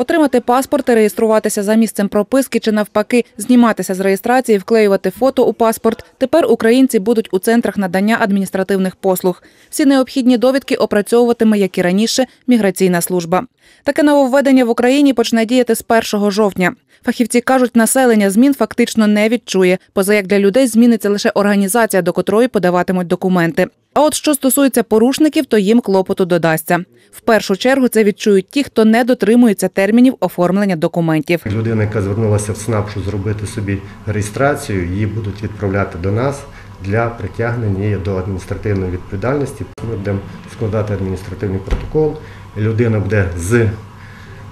Отримати паспорт реєструватися за місцем прописки чи навпаки зніматися з реєстрації, вклеювати фото у паспорт. Тепер українці будуть у центрах надання адміністративних послуг. Всі необхідні довідки опрацьовуватиме, як і раніше, міграційна служба. Таке нововведення в Україні почне діяти з 1 жовтня. Фахівці кажуть, населення змін фактично не відчує, поза як для людей зміниться лише організація, до котрої подаватимуть документи. А от що стосується порушників, то їм клопоту додасться. В першу чергу це відчують ті, хто не дотримується термінів оформлення документів. Людина, яка звернулася в СНАП, щоб зробити собі реєстрацію, її будуть відправляти до нас для притягнення її до адміністративної відповідальності. Ми будемо складати адміністративний протокол. Людина буде з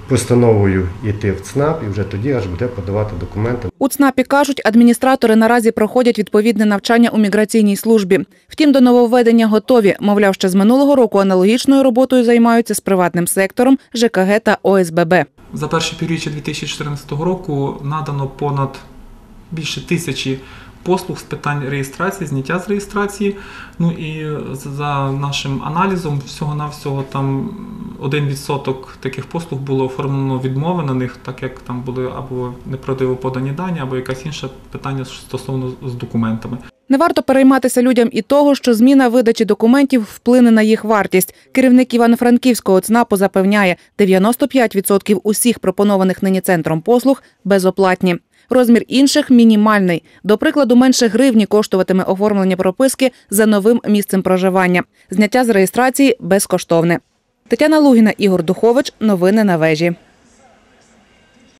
постановою йти в ЦНАП і вже тоді аж буде подавати документи. У ЦНАПі кажуть, адміністратори наразі проходять відповідне навчання у міграційній службі. Втім, до нововведення готові. Мовляв, ще з минулого року аналогічною роботою займаються з приватним сектором, ЖКГ та ОСББ. За перше півріччя 2014 року надано понад більше тисячі послуг з питань реєстрації, зняття з реєстрації. Ну і за нашим аналізом, всього-навсього там 1% таких послуг було оформлено відмови на них, так як там були або неправдиво подані дані, або якась інше питання стосовно з документами. Не варто перейматися людям і того, що зміна видачі документів вплине на їх вартість. Керівник Івано-Франківського ЦНАПу запевняє, 95% усіх пропонованих нині центром послуг безоплатні. Розмір інших мінімальний. До прикладу, менше гривні коштуватиме оформлення прописки за новим місцем проживання. Зняття з реєстрації безкоштовне. Тетяна Лугіна, Ігор Духович. Новини на вежі.